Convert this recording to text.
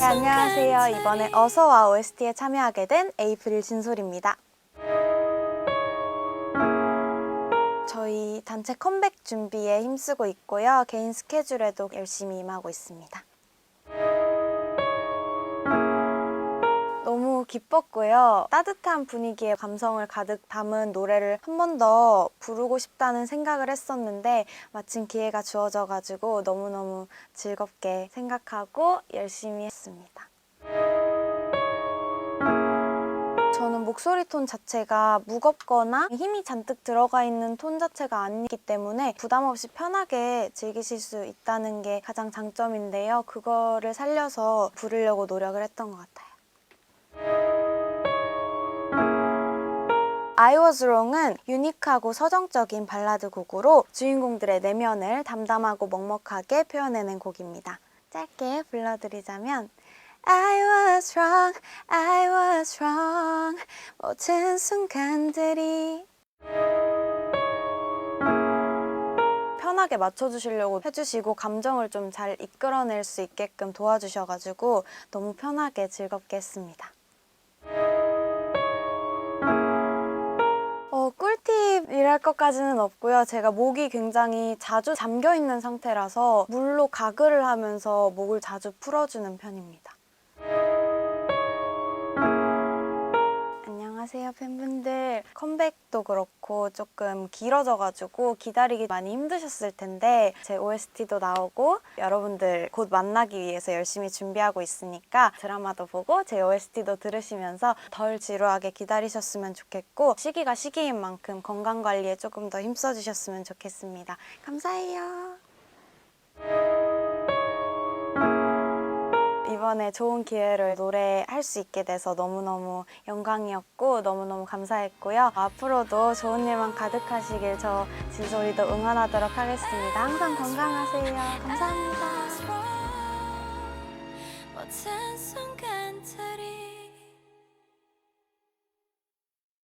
안녕하세요. 이번에 어서와 OST에 참여하게 된 에이프릴 진솔입니다. 저희 단체 컴백 준비에 힘쓰고 있고요. 개인 스케줄에도 열심히 임하고 있습니다. 기뻤고요. 따뜻한 분위기에 감성을 가득 담은 노래를 한 번 더 부르고 싶다는 생각을 했었는데 마침 기회가 주어져가지고 너무너무 즐겁게 생각하고 열심히 했습니다. 저는 목소리 톤 자체가 무겁거나 힘이 잔뜩 들어가 있는 톤 자체가 아니기 때문에 부담 없이 편하게 즐기실 수 있다는 게 가장 장점인데요. 그거를 살려서 부르려고 노력을 했던 것 같아요. I Was Wrong은 유니크하고 서정적인 발라드 곡으로 주인공들의 내면을 담담하고 먹먹하게 표현해낸 곡입니다. 짧게 불러드리자면 I was wrong, I was wrong 모든 순간들이 편하게 맞춰주시려고 해주시고 감정을 좀 잘 이끌어낼 수 있게끔 도와주셔가지고 너무 편하게 즐겁게 했습니다. 꿀팁이랄 것까지는 없고요. 제가 목이 굉장히 자주 잠겨 있는 상태라서 물로 가글을 하면서 목을 자주 풀어주는 편입니다. 안녕하세요 팬분들. 컴백도 그렇고 조금 길어져가지고 기다리기 많이 힘드셨을 텐데 제 OST도 나오고 여러분들 곧 만나기 위해서 열심히 준비하고 있으니까 드라마도 보고 제 OST도 들으시면서 덜 지루하게 기다리셨으면 좋겠고 시기가 시기인 만큼 건강관리에 조금 더 힘써주셨으면 좋겠습니다. 감사해요 이번에 좋은 기회를 노래할 수 있게 돼서 너무너무 영광이었고 너무너무 감사했고요. 앞으로도 좋은 일만 가득하시길 저 진솔이도 응원하도록 하겠습니다. 항상 건강하세요. 감사합니다.